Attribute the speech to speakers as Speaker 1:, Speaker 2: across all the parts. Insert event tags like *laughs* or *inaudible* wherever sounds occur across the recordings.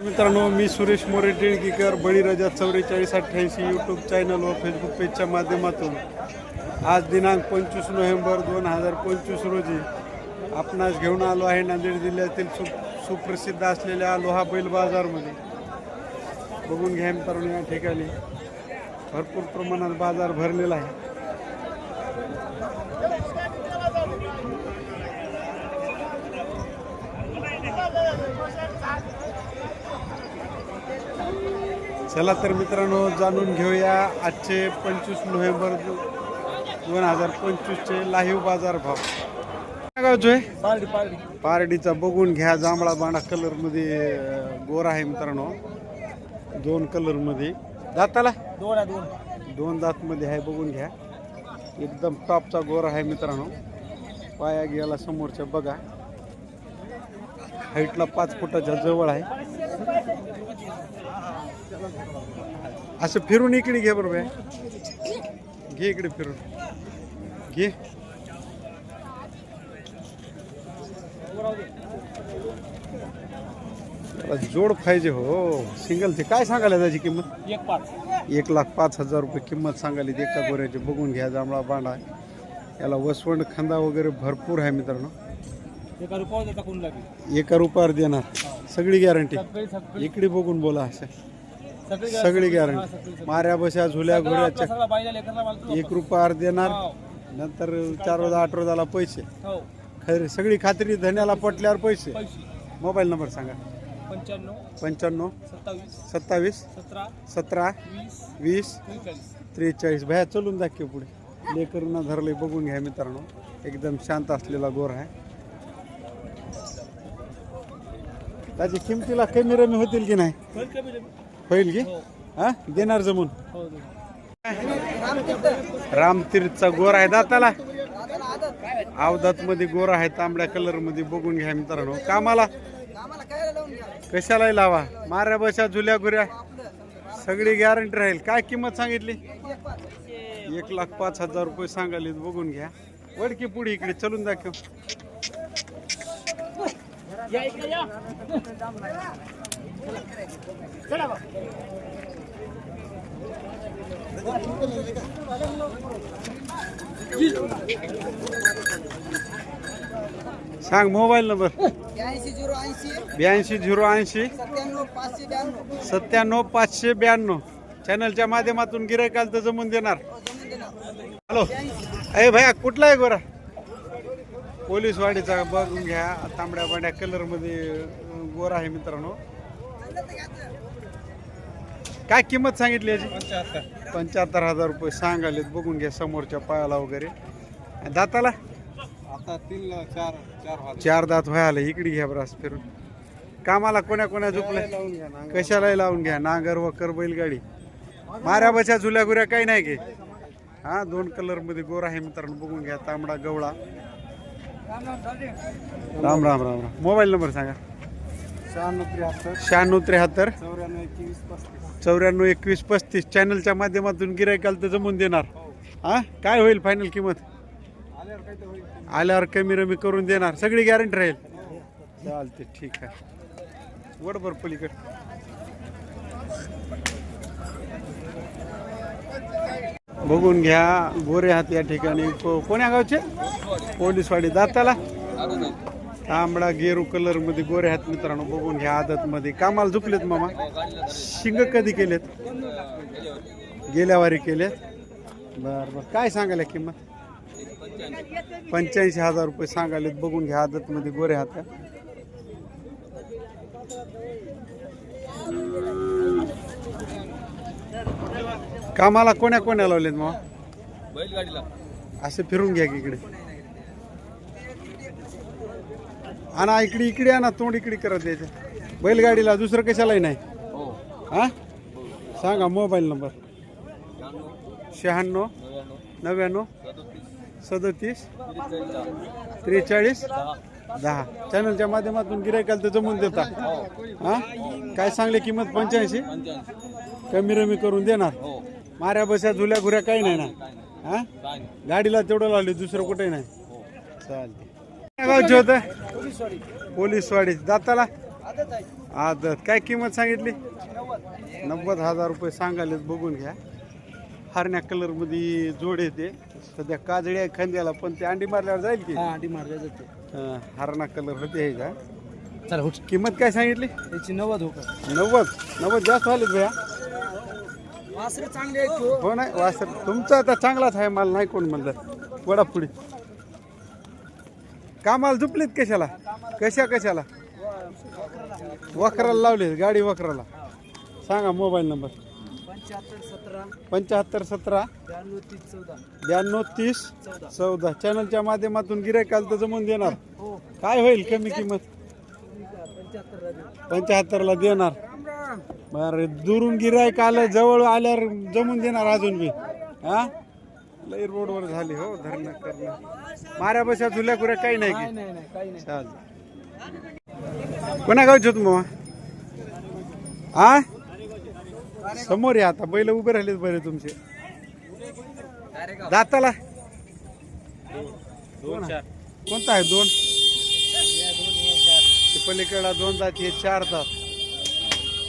Speaker 1: मित्रांनो मी सुरेश मोरे टिळकीकर बळीराजा चौवेचाळीस अठ्ठ्याऐंशी यूट्यूब चॅनल व फेसबुक पेजच्या माध्यमातून आज दिनांक पंचवीस नोव्हेंबर दोन हजार पंचवीस रोजी आपणास घेऊन आलो आहे नांदेड जिल्ह्यातील सु सुप्रसिद्ध असलेल्या लोहा बैल बाजारमध्ये. बघून घ्या मित्रांनो या ठिकाणी. भरपूर प्रमाणात बाजार भरलेला आहे. चला तर मित्रांनो जाणून घेऊया आजचे पंचवीस नोव्हेंबर दोन हजार पंचवीसचे लाईव्ह बाजार भाव. काय गावचो आहे
Speaker 2: पारडी पारडी.
Speaker 1: पारडीचा बघून घ्या जांभळा बांडा कलरमध्ये गोरा आहे मित्रांनो. दोन कलरमध्ये. दाताला?
Speaker 2: दोन आहे दोन.
Speaker 1: दोन दातमध्ये आहे बघून घ्या. एकदम टॉपचा गोरा आहे मित्रांनो. पाया गेला समोरच्या बघा. हाईटला पाच फुटाच्या जवळ आहे. असं फिरून इकडे घे बरोबर. घे इकडे फिरून. घे. जोड पाहिजे हो. सिंगलचे काय सांगायला त्याची किंमत?
Speaker 2: एक पाच.
Speaker 1: एक लाख पाच हजार रुपये किंमत सांगाली एका गोऱ्याची. बघून घ्या जांभळा बांडा याला वसवंड खांदा वगैरे भरपूर आहे मित्रांनो.
Speaker 2: एका
Speaker 1: रुपयावर देणार. सगळी गॅरंटी
Speaker 2: सगळी सगळी.
Speaker 1: इकडे बघून बोला असं.
Speaker 2: सगळी
Speaker 1: गॅरंटी माऱ्या बशा झुल्या
Speaker 2: लेकरला मालतो.
Speaker 1: एक रुपयावर देणार
Speaker 2: हो.
Speaker 1: नंतर चार रोजा आठ रोजाला पैसे.
Speaker 2: हो.
Speaker 1: खरी सगळी खात्री धन्याला पटल्यावर पैसे. मोबाईल नंबर सांगा.
Speaker 2: पंच्याण्णव
Speaker 1: पंच्याण्णव
Speaker 2: सत्तावीस
Speaker 1: सत्तावीस
Speaker 2: सतरा
Speaker 1: सतरा
Speaker 2: वीस
Speaker 1: वीस
Speaker 2: त्रेचाळीस.
Speaker 1: त्रेचाळीस. भया चलून दाखव पुढे. लेकरूंना धरले बघून घ्या मित्रांनो. एकदम शांत असलेला गोर आहे. त्याची किमतीला कमी रमी होतील की नाही?
Speaker 2: होईल
Speaker 1: की?
Speaker 2: हा?
Speaker 1: देणार जमून. रामतीर्थचा गोर आहे दाताला. अवधात मध्ये गोर आहे तांबड्या कलरमध्ये बघून घ्या मित्रांनो. कामाला? कशाला लावा. माऱ्या बशा झुल्या घुऱ्या सगळी गॅरंटी राहील. काय किंमत सांगितली? एक लाख पाच हजार रुपये सांगाले बघून घ्या. वडकी पुढे इकडे चलून दाखव.
Speaker 2: चला.
Speaker 1: सांग मोबाईल नंबर.
Speaker 3: ब्याऐंशी झिरो ऐंशी. सत्त्याण्णव पाचशे ब्याण्णव.
Speaker 1: चॅनलच्या माध्यमातून गिरायकाल तर जमून देणार.
Speaker 3: देणार.
Speaker 1: हॅलो. अरे भैया कुठला आहे गोरा पोलीस वाडीचा बघून घ्या. तांबड्या पांड्या कलरमध्ये अं, गोरा आहे मित्रांनो. काय किंमत सांगितली याची? पंच्याहत्तर. हजार रुपये सांगालेत बघून घ्या समोरच्या पायाला वगैरे. दाताला?
Speaker 2: आता तीन चार चार
Speaker 1: चार दात व्हायला इकडे घ्या बरं असं फिरून. कामाला कोण्या कोण्या झुकल्या? कशालाही लावून घ्या. नांगर वकर बैलगाडी. माऱ्या बच्या झुल्या गुऱ्या काही नाही घे हा दोन कलरमध्ये गोर आहे मित्रांनो. बघून घ्या. तांबडा गवळा. राम राम राम राम. मोबाईल नंबर सांगा.
Speaker 2: शहाण्णव त्र्याहत्तर. चौऱ्याण्णव एकवीस पस्तीस.
Speaker 1: चॅनलच्या माध्यमातून गिरायकाल तर जमून देणार. हा. काय होईल फायनल किंमत?
Speaker 2: आल्यावर
Speaker 1: कमी रमी करून देणार. सगळी गॅरंटी राहील. चालते ठीक आहे. वडभर पलीकड. बघून घ्या. गोरे हात या ठिकाणी. को- कोण्या गावचे? पोलीसवाडी दाताला? तांबडा गेरू कलरमध्ये गोरे हात मित्रांनो बघून घ्या आदत मध्ये कामाला झुकलेत मामा. शिंग कधी केलेत? गेल्या वारी केलेत. बर बर. काय सांगायला किंमत? पंच्याऐंशी हजार रुपये सांगालेत बघून घ्या आदत मध्ये गोरे हात कामाला कोण्या कोण्या लावलेत मग
Speaker 2: बैलगाडीला.
Speaker 1: असे फिरून घ्या की इकडे. आणा इकडे इकडे आणा तोंड इकडे करत द्यायचं बैलगाडीला दुसरं कशालाही नाही.
Speaker 2: हो.
Speaker 1: हा? सांगा मोबाईल नंबर. शहाण्णव
Speaker 2: नव्याण्णव
Speaker 1: सदतीस त्रेचाळीस दहा. चॅनलच्या माध्यमातून गिरायकाल तर जमून देता. हा? काय सांगले किंमत? पंच्याऐंशी? कमी रमी करून देणार.
Speaker 2: हो.
Speaker 1: माऱ्या बस्या झुल्या घुऱ्या काही नाही ना. हा? गाडीला तेवढं लावले दुसरं कुठे नाही. चालते काय गावचे होतं पोलीसवाडी दाताला? आदत काय किंमत सांगितली? नव्वद. हजार रुपये सांगायलेत बघून घ्या. हरण्या कलरमध्ये जोड येते. सध्या काजळी आहे खांद्याला पण ते अंडी मारल्यावर जाईल की?
Speaker 2: हा अंडी मारल्या जाते.
Speaker 1: हरणा कलर होते हे का?
Speaker 2: चला
Speaker 1: किंमत काय सांगितली?
Speaker 2: त्याची नव्वद हो का?
Speaker 1: नव्वद. नव्वद जास्त झालेत भैया.
Speaker 3: वासरे चांगले हो.
Speaker 1: हो नाही वासर. तुमचा आता चांगलाच आहे मला नाही कोण म्हणलं. वडा पुढे कामाला झुपलीत कशाला? कशा कशाला? वखराला लावलीत गाडी वखराला. सांगा मोबाईल नंबर.
Speaker 3: पंच्याहत्तर सतरा.
Speaker 1: पंच्याहत्तर सतरा.
Speaker 3: ब्याण्णव तीस चौदा.
Speaker 1: ब्याण्णव तीस
Speaker 3: चौदा.
Speaker 1: चॅनलच्या माध्यमातून गिरायकाल तर जमून देणार.
Speaker 3: हो.
Speaker 1: काय होईल कमी किंमत?
Speaker 3: पंच्याहत्तर
Speaker 1: पंच्याहत्तरला देणार. बरं दुरून गिरायक आलं जवळ आल्यावर जमून देणार अजून बी. हा? लई रोडवर झाले हो धरणं करणं. माऱ्या बशा झुल्या कुऱ्या काही नाही की
Speaker 2: नाही नाही काही नाही.
Speaker 1: चाल कोणा गावचे होत मग हा? समोर या आता बैल उभे राहिलेत बरे तुमचे. दाताला? कोणता आहे दोन? ते पलीकडला दोन दात हे चार दात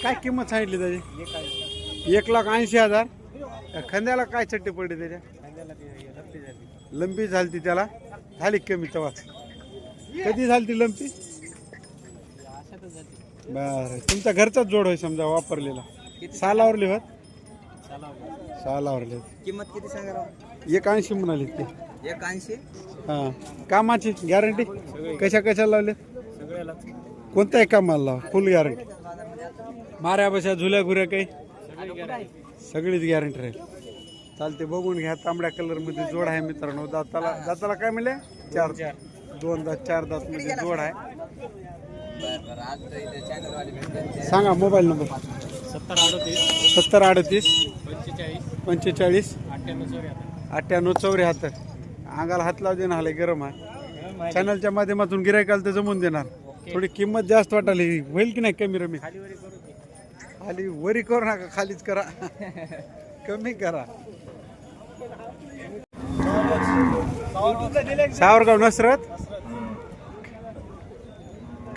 Speaker 1: काय किंमत सांगितली त्याची? एक लाख ऐंशी हजार. त्या खांद्याला काय चट्टी पडली त्याच्या? लंबी झाली त्याला. झाली कमी तवाच कधी झाली ती लंबी? बर. तुमचा घरचाच जोड होय समजा वापरलेला. सालावरली होत? सालावरली होत.
Speaker 3: किंमत किती सांगा?
Speaker 1: एक ऐंशी म्हणाली ते.
Speaker 3: एक ऐंशी
Speaker 1: हा. कामाची गॅरंटी? कशा कशा लावले कोणत्याही कामाला लावा? फुल गॅरंटी. माऱ्या बशा झुल्या घुऱ्या काही? सगळीच गॅरंटी राहील. चालते बघून घ्या. तांबड्या कलरमध्ये जोड आहे मित्रांनो. दाताला दाताला काय म्हणले? चार. दोन दात चार दात मध्ये जोड आहे. सांगा मोबाईल नंबर
Speaker 2: सत्तर अडतीस
Speaker 1: सत्तर अडतीस
Speaker 2: पंचेचाळीस
Speaker 1: पंचेचाळीस
Speaker 2: अठ्ठ्याण्णव चौऱ्याहत्तर.
Speaker 1: अंगाला हात लावू देणार आले गरम आहे. चॅनलच्या माध्यमातून गिरायकाला तर जमून देणार. थोडी किंमत जास्त वाटाली होईल की नाही कमी रमी? खाली वरी करू नका खालीच करा. *laughs* कमी करा. सावरगाव नसरत?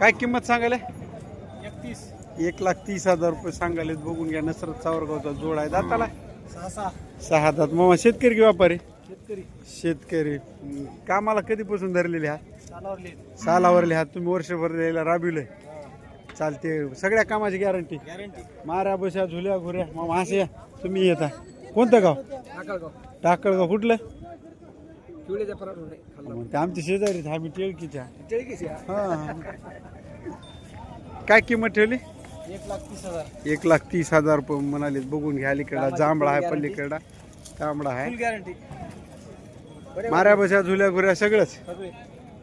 Speaker 1: काय किंमत सांगायला? एक लाख तीस हजार रुपये सांगायले बघून घ्या नसरत सावरगावचा जोड आहे. दाताला?
Speaker 2: सहा
Speaker 1: दात. मामा शेतकरी की व्यापारी?
Speaker 2: शेतकरी.
Speaker 1: शेतकरी. हं, कामाला कधीपासून धरलेले आहात
Speaker 2: चालावरले
Speaker 1: सालावरले आहात तुम्ही वर्षभर द्यायला राबविले चालते. सगळ्या कामाची गॅरंटी? माऱ्या बशा झुल्या घुऱ्या. मामा असे या. तुम्ही येता. कोणतं गाव?
Speaker 2: टाकळगाव
Speaker 1: टाकळगाव कुठलं?
Speaker 2: शिवल्याच्या पराठे खाल्ला
Speaker 1: मग ते आमचे शेजारी आहेत, आम्ही टिळकीच्या
Speaker 2: टिळकीची
Speaker 1: हा. काय किंमत ठेवली?
Speaker 2: एक लाख तीस हजार.
Speaker 1: एक लाख तीस हजार रुपये म्हणाले बघून घ्या अलीकडला जांभळा आहे पलीकडला तांबडा आहे.
Speaker 2: गॅरंटी
Speaker 1: माऱ्या बशा झुल्या घुऱ्या सगळंच.
Speaker 2: सगळे.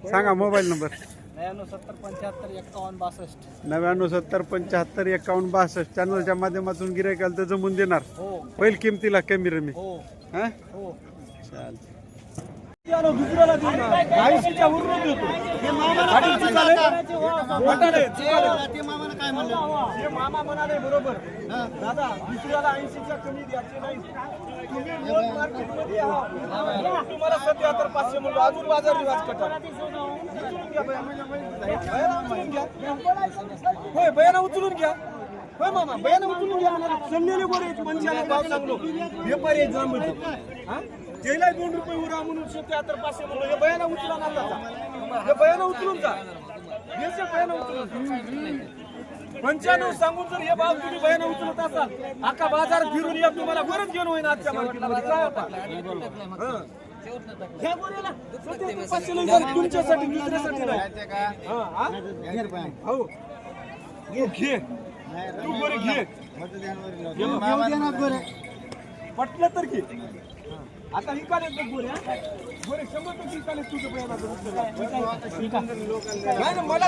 Speaker 1: सांगा मोबाईल नंबर.
Speaker 2: नव्याण्णव सत्तर पंच्याहत्तर एक्कावन्न बासष्ट.
Speaker 1: नव्याण्णव सत्तर पंच्याहत्तर एकावन्न बासष्ट. चॅनलच्या माध्यमातून गिरायकाला तर जमून देणार.
Speaker 2: हो.
Speaker 1: पहिल किमतीला कमी रमी.
Speaker 2: हो.
Speaker 1: हा?
Speaker 2: हो.
Speaker 1: चालते
Speaker 2: दुसऱ्याला देऊ ना. ऐंशीच्या वरून देतो. पाटील चुकाले? वाटाणे चुकाले? हे मामा म्हणाले बरोबर. दादा दुसऱ्याला ऐंशीच्या कमी द्यायचे नाही तुम्ही मार्केटमध्ये. तुम्हाला सत्याहत्तर पाचशे म्हणलो. अजून बाजार रिवाज कटा. होय बयाना उचलून घ्या. होय मामा बयाना उचलून घ्या. सल्लेले गोरे पंचाला भाव सांगलो व्यापारी जांभळी. त्याला दोन रुपये उरा म्हणून सत्याहत्तर पाचशे म्हणलो. हे बयाना उचला ना दादा हे बयाना उचलून जा. हे बयाना उचलून पंच्याण्णव सांगून जर हे भाव तुम्ही बयाना उचलत असाल अख्खा बाजार फिरून या तुम्हाला बरंच घेऊन होईन आजच्या मार्केटमध्ये. काय आता? हं. तुमच्यासाठी दुसऱ्यासाठी नाही. हा, घे. तू गोरे घे. पटलं तर घे. आता तर गोरे हा? गोरे शंभर टक्के हिकाले तुझं ना मला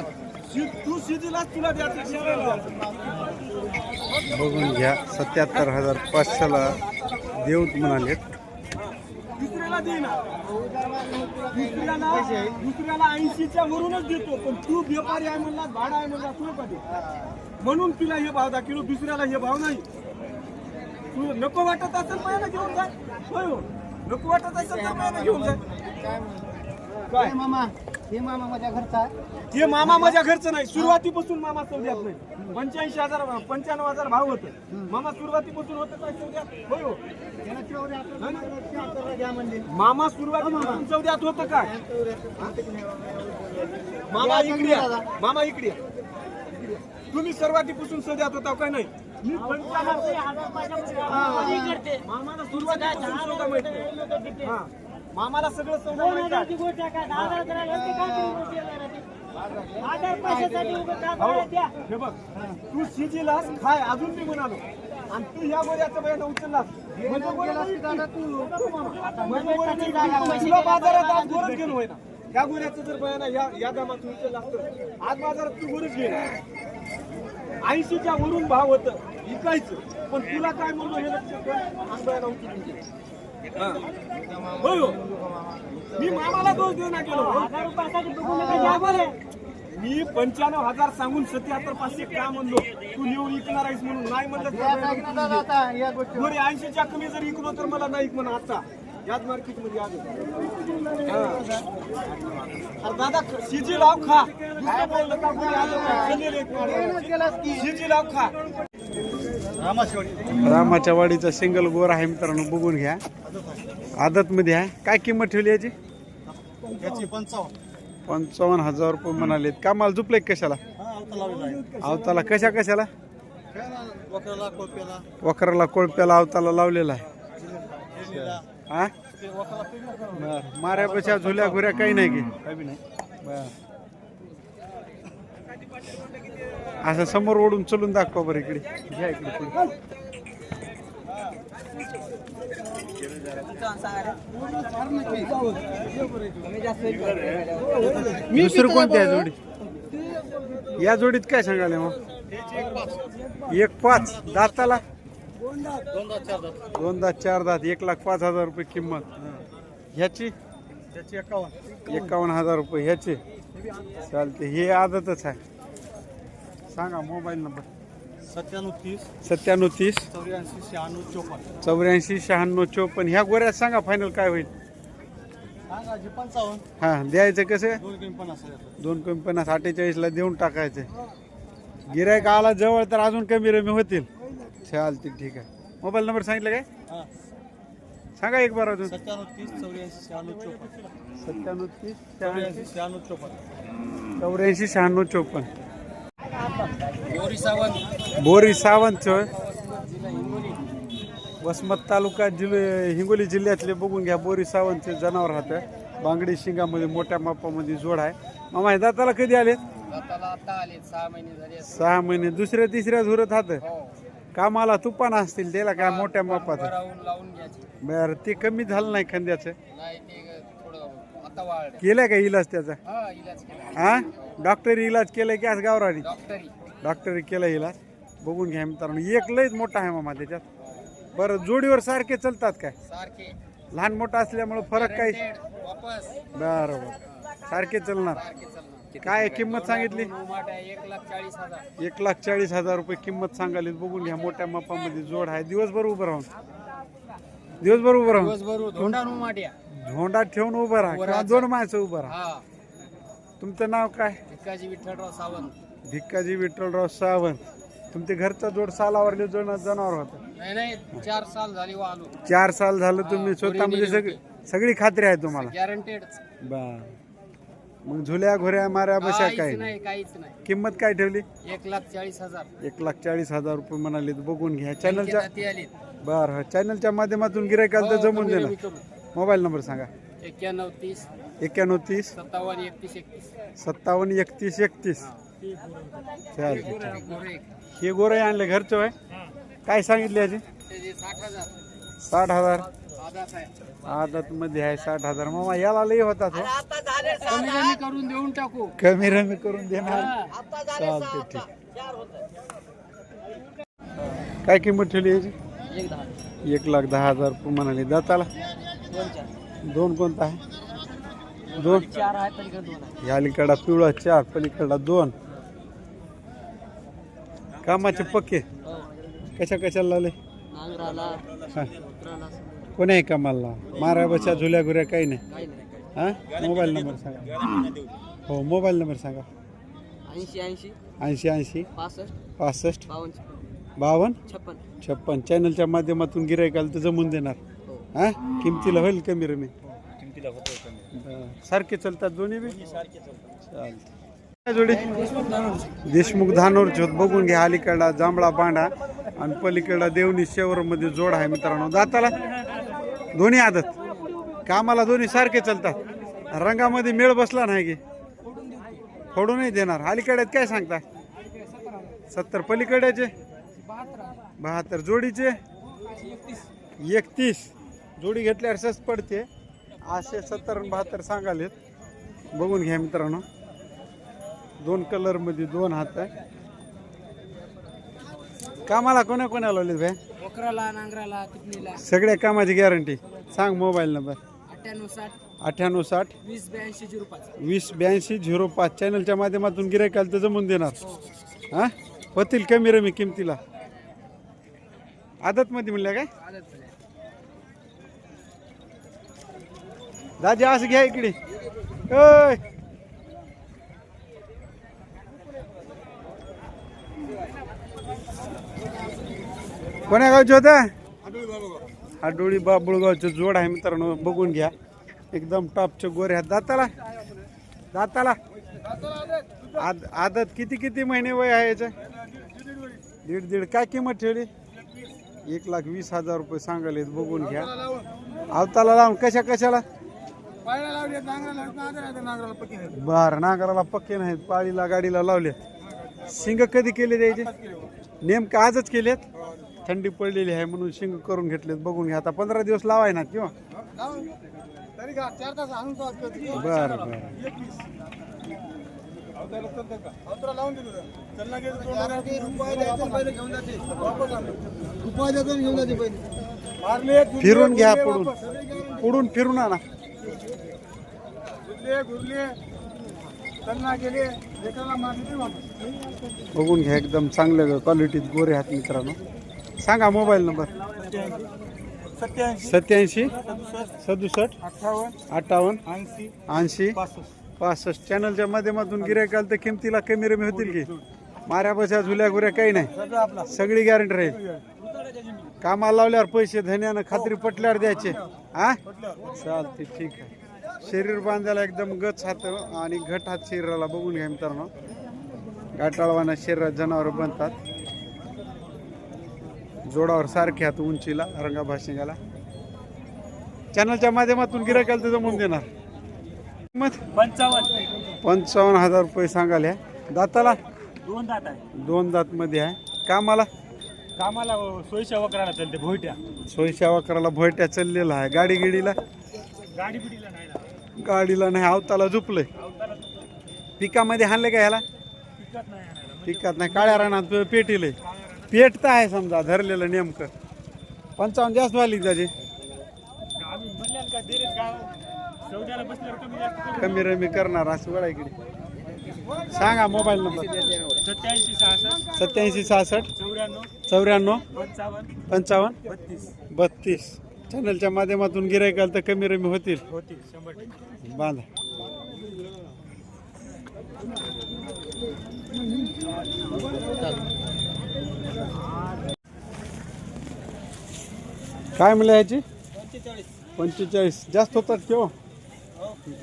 Speaker 2: तू शिजलाच तुला द्यायचं.
Speaker 1: बघून घ्या सत्याहत्तर हजार पाचशेला देऊत म्हणाले.
Speaker 2: दुसऱ्याला दे ना. दुसऱ्याला दुसऱ्याला ऐंशीच्या वरूनच देतो पण तू व्यापारी आहे म्हणला भाडा आहे म्हणला तू कधी म्हणून तुला हे भाव दाखवलो दुसऱ्याला हे भाव नाही. तू नको वाटत असेल पहिला घेऊन जाय होय हो नको वाटत असेल तर पहिला घेऊन जाय काय मामा
Speaker 3: हे मामा माझ्या घरचा
Speaker 2: हे मामा माझ्या घरचं नाही. सुरुवातीपासून मामा सौद्यात नाही. पंच्याऐंशी हजार पंच्याण्णव हजार भाव होत. मामा सुरुवातीपासून होत काय सौद्यात होय हो. मामा सुरुवातीपासून सौद्यात होतं काय? मामा इकडे. मामा इकडे. तुम्ही सुरुवातीपासून सौद्यात होता काय नाही मी हा. मामाला सुरुवातीपासून सौदा माहीत नाही. हा. मामाला सगळं. हो, हे बघ तू शिजीलास खाय अजून मी म्हणालो आणि तू ह्या गोऱ्याचं बयान उचललास म्हणजे म्हणजे तुला बाजारात आज गोरच ना ह्या गोऱ्याचं जर बयान या या दामात उचलला असतं आज बाजारात तू गोरच घे ऐंशीच्या वरून भाव होत. विकायचं. पण तुला काय म्हणलो हे. हा. हो. मी मामाला दोष देऊ ना गेलो मी पंच्याण्णव हजार सांगून सत्याहत्तर पाचशे का म्हणलो? तू नेऊन विकणार आहेस म्हणून. नाही म्हणलं तर
Speaker 3: आता या गोष्टी
Speaker 2: गोरे ऐंशीच्या कमी जर विकलो तर मला नाही म्हणा आता. याच आज दादा शिजी लाव खा. शिजी लाव खा.
Speaker 1: रामाच्या वाडीचा सिंगल गोर आहे मित्रांनो बघून घ्या. आदत मध्ये आहे. काय किंमत ठेवली याची?
Speaker 2: याची पंचावन्न.
Speaker 1: पंचावन्न हजार रुपये म्हणाले कामाला झुपले कशाला? अवताला कशा कशाला? वखराला कोळप्याला. अवताला लावलेला आहे. हा? बर माऱ्यापेक्षा झुल्या घुऱ्या काही नाही की. बर असं समोर ओढून चलून दाखवा बरं इकडे. घ्या इकडे पुढे. दुसरं कोणत्या आहे जोडी या जोडीत काय सांगाल मग? एक पाच. दाताला? दोन दात चार दात. एक लाख पाच हजार रुपये किंमत. ह्याची?
Speaker 2: त्याची एकावन्न.
Speaker 1: एकावन्न हजार रुपये ह्याचे. चालते हे आदतच आहे. सांगा मोबाईल नंबर.
Speaker 2: सत्त्याण्णव तीस.
Speaker 1: सत्त्याण्णव तीस.
Speaker 2: चौऱ्याऐंशी शहाण्णव चोपन्न.
Speaker 1: चौऱ्याऐंशी शहाण्णव चोपन्न. ह्या गोऱ्यात सांगा फायनल काय होईल?
Speaker 2: पंचावन्न.
Speaker 1: हा द्यायचं कसं?
Speaker 2: दोन
Speaker 1: कमी पन्नास अठ्ठेचाळीसला देऊन टाकायचं. गिरायक आला जवळ तर अजून कमी रमी होतील. चालतील ठीक आहे. मोबाईल नंबर सांगितलं काय?
Speaker 2: हां.
Speaker 1: सांगा एक बार अजून.
Speaker 2: सत्त्याण्णव तीस चौऱ्याऐंशी शहाण्णव चोपन्न.
Speaker 1: सत्त्याण्णव तीस
Speaker 2: चौऱ्याऐंशी शहाण्णव चोपन्न.
Speaker 1: चौऱ्याऐंशी शहाण्णव चोपन्न.
Speaker 3: गौरी सावंत.
Speaker 1: बोरी सावंत. वसमत तालुका जिल्हे हिंगोली जिल्ह्यातले बघून घ्या बोरी सावंतचे जनावर राहतं. बांगडी शिंगामध्ये मोठ्या मापामध्ये जोड आहे. मामा हे दाताला कधी आले
Speaker 3: दाताला आता आले सहा महिने झाले
Speaker 1: सहा महिने. दुसऱ्या तिसऱ्या झुरत हात
Speaker 3: हो.
Speaker 1: कामाला तुपान असतील त्याला काय मोठ्या मापात
Speaker 3: राहून लावून घ्यायची.
Speaker 1: बरं ते कमी झालं नाही खांद्याचं?
Speaker 3: नाही ते थोडं आता वाढ
Speaker 1: केलं का इलाज त्याचा?
Speaker 3: हा इलाज केला.
Speaker 1: हा? डॉक्टरी इलाज केलं की आज गावरानी?
Speaker 3: डॉक्टरी.
Speaker 1: डॉक्टरी केला इलाज? बघून घ्या मित्रांनो एक लयच मोठा आहे मामा त्याच्यात. बरं जोडीवर सारखे चालतात काय?
Speaker 3: सारखे.
Speaker 1: लहान मोठा असल्यामुळे फरक काही?
Speaker 3: Guaranteed, वापस.
Speaker 1: बरं बरं. सारखे चालणार.
Speaker 3: सारखे चालणार.
Speaker 1: काय किंमत सांगितली?
Speaker 3: एक लाख चाळीस हजार.
Speaker 1: एक लाख चाळीस हजार रुपये किंमत सांगाली बघून घ्या मोठ्या मापामध्ये जोड आहे. दिवसभर उभं राहून. दिवसभर उभं राहून.
Speaker 3: दिवसभर धोंडा
Speaker 1: झोंडा ठेवून उभं राहा. किंवा दोन माणसं उभं राहा.
Speaker 3: हा.
Speaker 1: तुमचं नाव काय?
Speaker 3: भिकाजी विठ्ठलराव सावंत.
Speaker 1: भिक्काजी विठ्ठलराव सावंत. तुमच्या घरचा जोड सालावरले जोड जनावर होतं.
Speaker 3: नाही नाही चार साल झाली वा आलो
Speaker 1: चार साल झालं तुम्ही स्वतः म्हणजे सगळी सगळी खात्री आहे तुम्हाला.
Speaker 3: गॅरंटेड
Speaker 1: बर. मग झुल्या घोऱ्या माऱ्या बशा
Speaker 3: काहीच
Speaker 1: काय?
Speaker 3: नाही काहीच नाही.
Speaker 1: किंमत काय ठेवली?
Speaker 3: एक लाख चाळीस हजार.
Speaker 1: एक लाख चाळीस हजार रुपये म्हणाले बघून घ्या. चॅनलच्या
Speaker 3: ती आली
Speaker 1: बर हा. चॅनलच्या माध्यमातून गिरायकाला तर जमून देणार. मोबाईल नंबर सांगा.
Speaker 3: एक्क्याण्णव तीस.
Speaker 1: एक्क्याण्णव तीस.
Speaker 3: सत्तावन्न एकतीस एकतीस.
Speaker 1: सत्तावन्न एकतीस एकतीस. चालते
Speaker 3: गोरे
Speaker 1: हे गोरं आणले घरचं आहे काय सांगितले याचे?
Speaker 3: त्याचे साठ हजार.
Speaker 1: साठ हजार. आदत मध्ये आहे साठ हजार. मामा याला लई होतात हो.
Speaker 3: कमी कमी करून देऊन टाकू.
Speaker 1: कमी रमी करून देणार. चालते ठीक. काय किंमत ठेवली याची?
Speaker 3: एक दहा
Speaker 1: एक लाख दहा हजार रुपये म्हणाले दाताला.
Speaker 3: दोन चार.
Speaker 1: दोन कोणता आहे? दोन.
Speaker 3: चार आहे पलीकडे दोन आहे.
Speaker 1: या अलीकडा पिवळा चार पलीकडा दोन. कामाचे पक्के.
Speaker 3: हो.
Speaker 1: कशा कशाला लावले?
Speaker 3: नांगराला
Speaker 1: हा. कोणी आहे कामाला मारा बशा झुल्या घुऱ्या काही नाही. हां? मोबाईल नंबर सांगा. हो मोबाईल नंबर सांगा.
Speaker 3: ऐंशी ऐंशी.
Speaker 1: ऐंशी ऐंशी.
Speaker 3: पासष्ट.
Speaker 1: पासष्ट.
Speaker 3: बावन्न छप्पन
Speaker 1: बावन्न?
Speaker 3: छप्पन.
Speaker 1: छप्पन. चॅनलच्या माध्यमातून गिरायकाला तर जमून देणार.
Speaker 3: हो.
Speaker 1: हां? किमतीला होईल कमी रमी? बरं. सारखे चालतात दोन्ही बी? चालते काय जोडी? देशमुख धानोरचे होत बघून घ्या अलीकडला जांभळा पांढा आणि पलीकडला देवणी शेवरमध्ये जोड आहे मित्रांनो. दाताला दोन्ही आदत. कामाला दोन्ही सारखे चालतात. रंगामध्ये मेळ बसला नाही की. फोडूनही देणार. अलीकड्यात काय सांगता? सत्तर. पलीकड्याचे बहात्तर. जोडीचे? एकतीस. जोडी घेतल्यावर सच पडते. असे सत्तर आणि बहात्तर सांगालेत. बघून घ्या मित्रांनो. दोन कलरमध्ये दोन हात आहे. कामाला कोणा कोणा लावले
Speaker 3: वक्राला नांगराला किडनीला.
Speaker 1: सगळ्या कामाची गॅरंटी सांग मोबाईल नंबर
Speaker 3: अठ्ठ्याण्णव साठ.
Speaker 1: अठ्ठ्याण्णव साठ.
Speaker 3: वीस ब्याऐंशी झिरो पाच.
Speaker 1: वीस ब्याऐंशी झिरो पाच. चॅनलच्या माध्यमातून गिरायकाला तर जमून देणार. हा? होतील कमी रमी किमतीला. आदतमध्ये म्हणल्या काय? दाजी असं घ्या इकडे. ओय! कोण्या गावचे होता? आडोळी बाबुळगावचे जोड आहे मित्रांनो बघून घ्या. एकदम टॉपचे गोरे आहेत. दाताला दाताला. आद आदत किती किती महिने वय आहे याचं? दीड दीड. काय किंमत ठेवली? एक लाख वीस हजार रुपये सांगायला बघून घ्या. आवताला लावून. कशा कशाला? बर नांगराला पक्के नाहीत. पाळीला गाडीला लावले शिंग कधी केले द्यायचे नेमकं आजच केलेत? थंडी पडलेली आहे म्हणून शिंग करून घेतलेत. बघून घ्या. आता पंधरा दिवस लावाय ना किंवा? बर बर. फिरून घ्या पुढून. पुढून फिरून आणा. बघून घ्या एकदम चांगल्या क्वालिटीत गोरे आहेत मित्रांनो. सांगा मोबाईल नंबर
Speaker 2: सत्याऐंशी.
Speaker 1: सत्याऐंशी. सदुसष्ट.
Speaker 2: अठ्ठावन्न. ऐंशी. पासष्ट.
Speaker 1: चॅनलच्या माध्यमातून गिरायकाल तर किमतीला कमी रमी होतील की? माऱ्या बशा झुल्या गुऱ्या काही नाही.
Speaker 2: सगळी
Speaker 1: गॅरंटी राहील. कामाला लावल्यावर पैसे धन्यानं खात्री पटल्यावर द्यायचे. हा? चालते ठीक आहे. शरीर बांधायला एकदम गच हात आणि घट हात शरीराला बघून घ्या मित्रांनो. गाठाळवाना शरीरात जनावर बनतात. जोडावर सारखे हात उंचीला रंगाभाशिंगाला चॅनलच्या माध्यमातून गिरायकाला तर जमून देणार.
Speaker 2: पंचावन्न
Speaker 1: पंचावन्न हजार रुपये सांगाले दाताला?
Speaker 2: दोन दात आहे.
Speaker 1: दोन दात मध्ये आहे. कामाला?
Speaker 2: कामाला सोयीच्या वकराला चालते भोयट्या.
Speaker 1: सोयीच्या वाकराला भोयट्या चाललेला आहे. गाडी गिडीला?
Speaker 2: गाडी बिडीला नाही.
Speaker 1: गाडीला नाही अवताला झुपलंय. पिकामध्ये हाणले का ह्याला?
Speaker 2: नाही
Speaker 1: पिकात नाही काळ्या रानात पेटीले पेट तर आहे समजा धरलेलं नेमकं. पंचावन्न जास्त झाली त्याचे?
Speaker 2: कमी
Speaker 1: रमी करणार असं वळा इकडे. सांगा मोबाईल नंबर.
Speaker 2: सत्याऐंशी सहासष्ट
Speaker 1: सत्याऐंशी सहासष्ट
Speaker 2: चौऱ्याण्णव पंचावन्न बत्तीस.
Speaker 1: बत्तीस. चॅनलच्या माध्यमातून गिरायकाल तर कमी रमी होतील
Speaker 2: होतील.
Speaker 1: बांधा. काय म्हणलं ह्याची
Speaker 2: पंचेचाळीस.
Speaker 1: पंचेचाळीस जास्त होतात किंवा हो?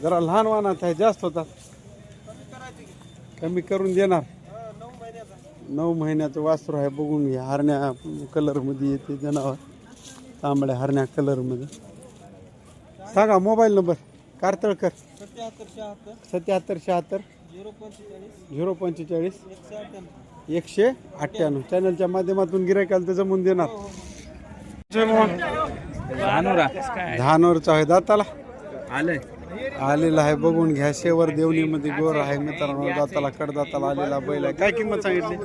Speaker 1: जरा लहान वाहनात आहे जास्त होतात. कमी करून देणार. नऊ महिन्याचं वासरू आहे बघून घ्या. हरण्या कलरमध्ये येते जनावर. तांबड्या हरण्या कलरमध्ये. सांगा मोबाईल नंबर. कारतळकर.
Speaker 2: सत्याहत्तर शहात्तर.
Speaker 1: सत्याहत्तर शहात्तर.
Speaker 2: झिरो पंचेचाळीस.
Speaker 1: झिरो पंचेचाळीस.
Speaker 2: एकशे अठ्ठ्याण्णव
Speaker 1: एकशे अठ्ठ्याण्णव. चॅनलच्या माध्यमातून गिरायकाला तर जमून देणार. धानोरचा आहे दाताला.
Speaker 2: आलंय.
Speaker 1: आलेला आहे बघून घ्या. शेवर देवणीमध्ये गोर आहे मित्रांनो. दाताला कडदाताला आलेला बैल आहे. काय किंमत सांगितली?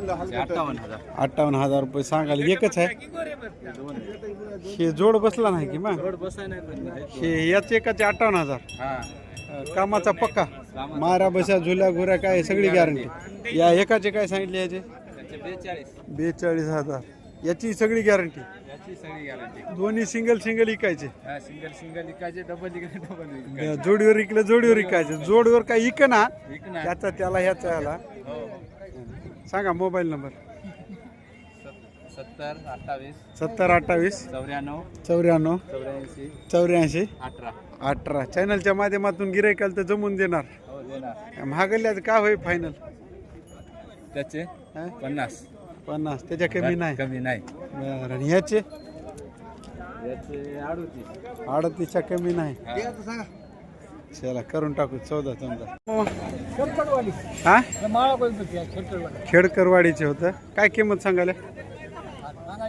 Speaker 1: अठ्ठावन्न हजार रुपये सांगायला. एकच आहे. हे जोड बसला नाही की मग हे याच एकाचे अठ्ठावन्न हजार. कामाचा पक्का. मारा बशा झुल्या घुऱ्या काय सगळी गॅरंटी या एकाचे काय सांगितले याचे? बेचाळीस हजार. याची सगळी गॅरंटी
Speaker 4: सगळी गॅरंटी
Speaker 1: दोन्ही सिंगल सिंगल इकायचे
Speaker 4: सिंगल सिंगल विकायचे डबल इकडे डबल
Speaker 1: जोडीवर इकलं जोडीवर इकायचे जोडीवर काय इक ना त्याचा त्याला ह्याचा ह्याला
Speaker 4: हो.
Speaker 1: सांगा मोबाईल नंबर
Speaker 4: सत्तर अठ्ठावीस.
Speaker 1: सत्तर अठ्ठावीस.
Speaker 4: चौऱ्याण्णव.
Speaker 1: चौऱ्याण्णव.
Speaker 4: चौऱ्याऐंशी.
Speaker 1: चौऱ्याऐंशी.
Speaker 4: अठरा.
Speaker 1: अठरा. चॅनलच्या माध्यमातून गिरायकाल तर जमून देणार.
Speaker 4: हो देणार.
Speaker 1: महागल्याचं काय होईल फायनल
Speaker 4: त्याचे पन्नास.
Speaker 1: पन्नास. त्याच्या कमी नाही.
Speaker 4: कमी नाही.
Speaker 1: बरं आणि ह्याचे
Speaker 4: याचे अडतीस.
Speaker 1: अडतीसच्या कमी नाही. चला करून टाकू. चौदा हा?
Speaker 2: शेरकटवाडी
Speaker 1: खेडकरवाडीचे होतं. काय किंमत सांगायला?
Speaker 2: सांगा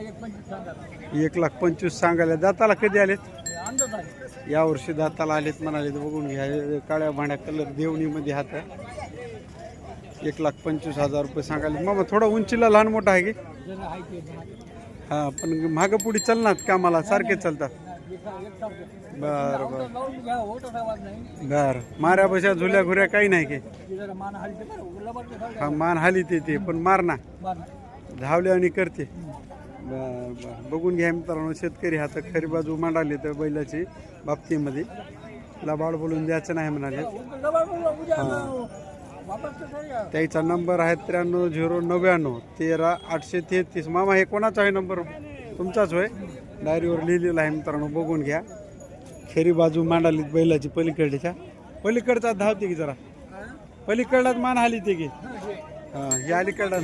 Speaker 2: एक
Speaker 1: लाख पंचवीस सांगायला. दाताला कधी आलेत?
Speaker 2: अंदाज आहे.
Speaker 1: यावर्षी दाताला आलेत म्हणाले बघून घ्या. काळ्या भांड्या कलर देवणीमध्ये हात एक लाख पंचवीस हजार रुपये सांगायला मामा थोडा उंचीला लहान मोठा आहे की?
Speaker 2: हां
Speaker 1: हा पण मागं पुढे चालणार कामाला सारखे चालतात. बर बर.
Speaker 2: बर. बरं बरं
Speaker 1: बरं माऱ्या बशा झुल्या घुऱ्या काही नाही की?
Speaker 2: मान
Speaker 1: हा मान हाली ते ते पण मारना
Speaker 2: ना.
Speaker 1: धावले आणि करते. बरं बरं. बघून घ्या मित्रांनो शेतकरी हा तर खरी बाजू मांडाली तर बैलाची बाबतीमध्ये. लबाड बोलून द्यायचं नाही म्हणाले.
Speaker 2: लबाड
Speaker 1: त्याचा नंबर आहे त्र्याण्णव झिरो नव्याण्णव तेरा आठशे तेहतीस. मामा हे कोणाचा आहे नंबर? तुमचाच होय? डायरीवर लिहिलेला आहे मित्रांनो बघून घ्या. खेरी बाजू मांडालीत बैलाची पलीकडच्या. पलीकडचा धावते की जरा? पलीकडलाच मान हाली ते की? हां हे अलीकडला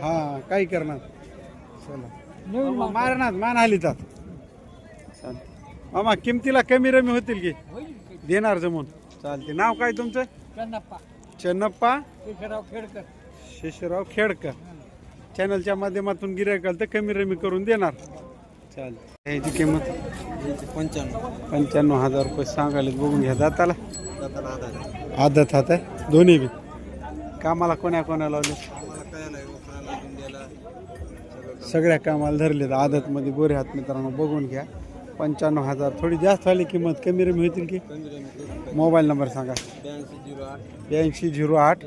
Speaker 1: हां काही करणार. चला. मारणार मान हालीतात. जात मामा किमतीला कमी रमी होतील की? देणार जमून. चालते नाव काय तुमचं?
Speaker 2: कन्नप्पा
Speaker 1: चन्नप्पा?
Speaker 2: केशवराव खेडकर.
Speaker 1: शेषराव खेडकर. चॅनलच्या माध्यमातून गिरायकाल तर कमी रमी करून देणार. चालते ह्याची किंमत?
Speaker 4: पंच्याण्णव
Speaker 1: पंच्याण्णव हजार रुपये सांगायला बघून घ्या दाताला. आदत हात आहे दोन्ही बी. कामाला कोण्या कोणा लावले? सगळ्या कामाला धरले आदतमध्ये गोरे हात मित्रांनो बघून घ्या. पंच्याण्णव हजार. थोडी जास्त झाली किंमत कमी रमी होतील की? मोबाईल नंबर सांगा.
Speaker 4: ब्याऐंशी झिरो आठ.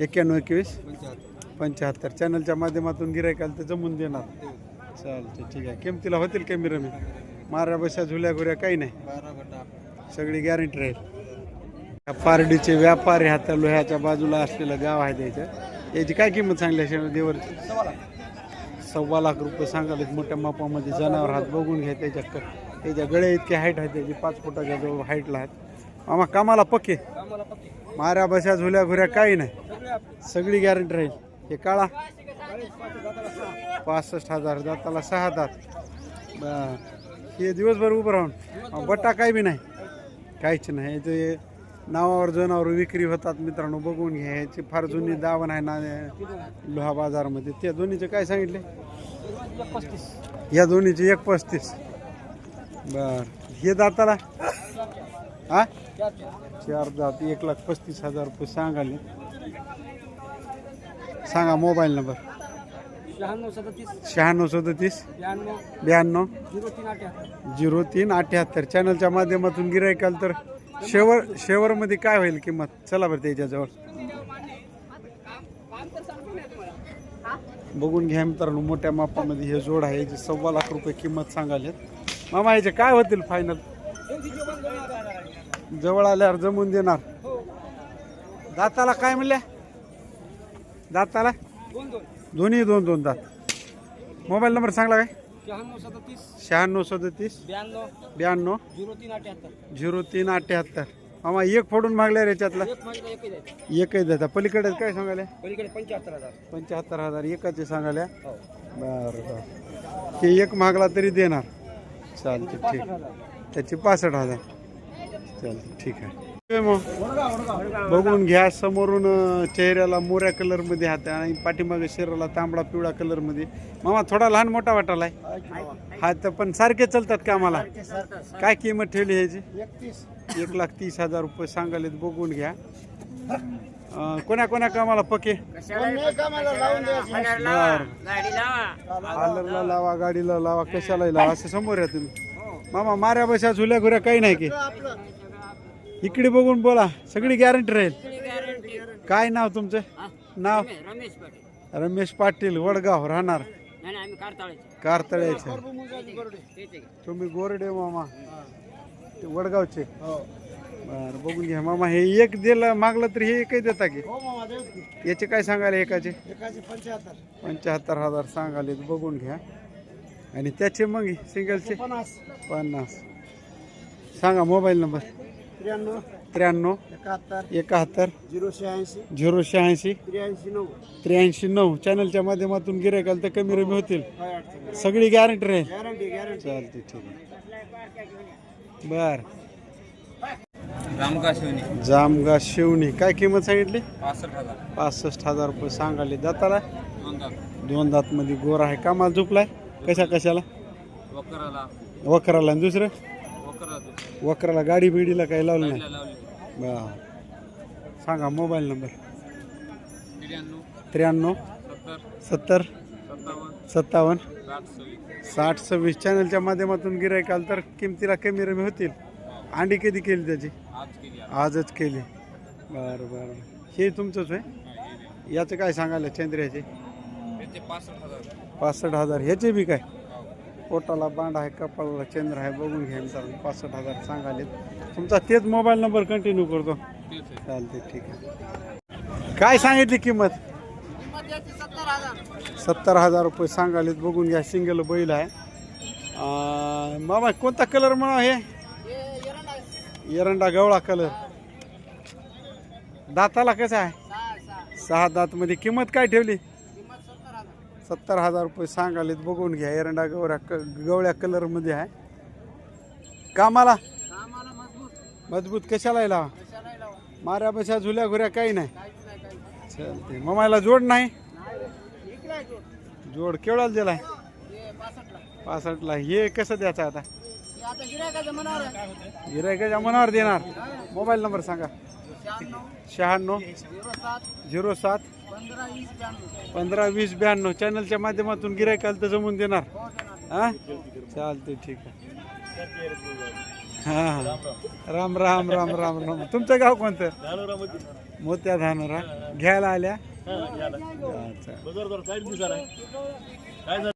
Speaker 4: एक्क्याण्णव एकवीस. पंच्याहत्तर.
Speaker 1: चॅनलच्या माध्यमातून गिरायकाल तर जमून देणार. चालते ठीक आहे. किमतीला होतील कमी रमी? माऱ्या बशा झुल्या घुऱ्या काही नाही. सगळी गॅरंटी राहील. पारडीचे व्यापारी हाता लोह्याच्या बाजूला असलेलं गाव आहे त्याचं. याची काय किंमत सांगली असेल देवरची? सव्वा लाख रुपये सांगाले मोठ्या मापामध्ये जनावर हात बघून घ्या त्याच्या क- त्याच्या गळ्या इतके हाईट आहे त्याची पाच फुटाच्या जवळ हाईटला आहेत. आम्हा कामाला पक्के? माऱ्या बशा झुल्या घुऱ्या काही नाही. सगळी गॅरंटी राहील. हे काळा? पासष्ट हजार दाताला सहा दात. हे दिवसभर उभं राहून. बट्टा काही बी नाही. काहीच नाही. ते नावावर जनावर विक्री होतात मित्रांनो बघून घ्या. ह्याची फार जुनी दावण आहे ना लोहा बाजारमध्ये. त्या दोन्हीचे काय सांगितले? या दोन्हीचे एक पस्तीस. बर. हे दाताला? हा? चार दात एक लाख पस्तीस हजार रुपये सांगाले. सांगा मोबाईल नंबर.
Speaker 2: शहाण्णव सदतीस. ब्याण्णव. झिरो तीन अठ्याहत्तर.
Speaker 1: चॅनलच्या माध्यमातून गिरायकाल तर? शेवर शेवरमध्ये काय होईल किंमत? चला बरं त्याच्याजवळ. बघून घ्या मित्रांनो मोठ्या मापामध्ये हे जोड आहे जे सव्वा लाख रुपये किंमत सांगाले मामा याचे काय होतील फायनल जवळ आल्यावर जमून देणार. दाताला काय म्हणल्या दाताला?
Speaker 2: दोन
Speaker 1: दोन्ही दोन दोन दात. मोबाईल नंबर सांगला काय?
Speaker 2: शहाण्णव सदतीस. ब्याण्णव.
Speaker 1: ब्याण्णव.
Speaker 2: झिरो तीन अठ्याहत्तर.
Speaker 1: झिरो तीन अठ्ठ्याहत्तर मामा एक फोडून मागल्या रे याच्यातला.
Speaker 2: एक माझ्या एकच
Speaker 1: द्यायचा पलीकडे काय सांगायला?
Speaker 2: पलीकडे पंच्याहत्तर हजार.
Speaker 1: पंच्याहत्तर हजार. एकाचे सांगायला.
Speaker 2: हो.
Speaker 1: बरं बरं. हे एक मागला तरी देणार. चालते ठीक. त्याची पासष्ट हजार. चालते ठीक आहे. मग? बघून घ्या समोरून चेहऱ्याला मोऱ्या कलरमध्ये हात आहे आणि पाठीमागे शरीराला तांबडा पिवळा कलरमध्ये मामा थोडा लहान मोठा वाटालाय. हा तर पण सारखे चालतात का आम्हाला? काय किंमत ठेवली ह्याची? एक लाख तीस हजार रुपये सांगालेत बघून घ्या. अं, कोण्या कोण्या कामाला पके पार्लरला लावा गाडीला लावा कशाला लावा असं समोर आहे तुम्ही. मामा माऱ्या बशा झुल्या घुऱ्या काही नाही की. इकडे बघून बोला सगळी गॅरंटी राहील. काय नाव तुमचं? नाव?
Speaker 3: रमेश पाटील.
Speaker 1: रमेश पाटील वडगाव राहणार.
Speaker 3: नाही आम्ही कारताळाचे
Speaker 1: कारतळ्याचे. तुम्ही गोरडे मामा. ते वडगावचे. बर बघून घ्या मामा हे एक दिलं मागलं तर हे एकही देता की?
Speaker 2: हो
Speaker 1: याचे काय सांगाले एकाचे?
Speaker 2: एकाची पंच्याहत्तर.
Speaker 1: हजार सांगाले बघून घ्या. आणि त्याचे मग सिंगलचे
Speaker 2: पन्नास.
Speaker 1: सांगा मोबाईल नंबर.
Speaker 2: त्र्याण्णव
Speaker 1: त्र्याण्णव
Speaker 2: एकाहत्तर
Speaker 1: एकाहत्तर
Speaker 2: झिरो शहाऐंशी
Speaker 1: झिरो शहाऐंशी
Speaker 2: त्र्याऐंशी नऊ.
Speaker 1: त्र्याऐंशी नऊ. चॅनलच्या माध्यमातून गिरायकाल तर कमी रमी होतील.
Speaker 2: काय अडचण नाही.
Speaker 1: सगळी गॅरंटी राहील
Speaker 2: गॅरंटी गॅरंटी
Speaker 1: चालते ठीक आहे. बर.
Speaker 4: रामका शिवनी.
Speaker 1: जामगा शिवणी काय किंमत सांगितली?
Speaker 4: पासष्ट हजार.
Speaker 1: पासष्ट हजार रुपये सांगाले दाताला?
Speaker 4: दोन दात
Speaker 1: दोन दात मध्ये गोर आहे. कामाला झोपलाय? कशा कशाला?
Speaker 4: वकराला.
Speaker 1: वकराला. आणि दुसरं? वकराला गाडी बिडीला काही लावलं नाही.
Speaker 4: लावली
Speaker 1: बा. सांगा मोबाईल नंबर.
Speaker 4: त्र्याण्णव सत्तर सत्तावन्न साठ सव्वीस.
Speaker 1: चॅनलच्या माध्यमातून गिरायकाल तर किमतीला कमी रमी होतील. अंडी कधी केली त्याची? आजच केली. बरं बरं. हे तुमचंच आहे याचं काय सांगायला चंद्र्याचे?
Speaker 4: पासष्ट हजार.
Speaker 1: ह्याचे बी काय? पोटाला बांड आहे कपाळाला चंद्र आहे बघून घ्या मित्रांनो पासष्ट हजार सांगाले तुमचा तेच मोबाईल नंबर कंटिन्यू करतो. चालते ठीक आहे. काय सांगितली किंमत? सत्तर हजार रुपये सांगालेत बघून घ्या सिंगल बैल आहे. अं, मामा कोणता कलर म्हणा हे? एरंडा गवळा कलर दाताला कसा आहे? सहा दात मध्ये. किंमत काय ठेवली? सत्तर हजार रुपये सांगालेत बघून घ्या एरंडा गवळ्या क- गवळ्या कलरमध्ये आहे. कामाला? मजबूत. कशाला लावा? माऱ्या बशा झुल्या घुऱ्या काही नाही. चालते ममाला जोड नाही? जोड. केवढ्याला दिलाय? पासष्टला. हे कसं द्यायचं आता? गिरायकाच्या मनावर देणार. मोबाईल नंबर सांगा. शहाण्णव. झिरो सात. पंधरा वीस ब्याण्णव. चॅनलच्या माध्यमातून गिरायकाला तर जमून देणार. हा चालते ठीक आहे. हा हा. राम राम. राम राम राम तुमचं गाव कोणतं? मोत्या धानोरा. घ्यायला आल्या? अच्छा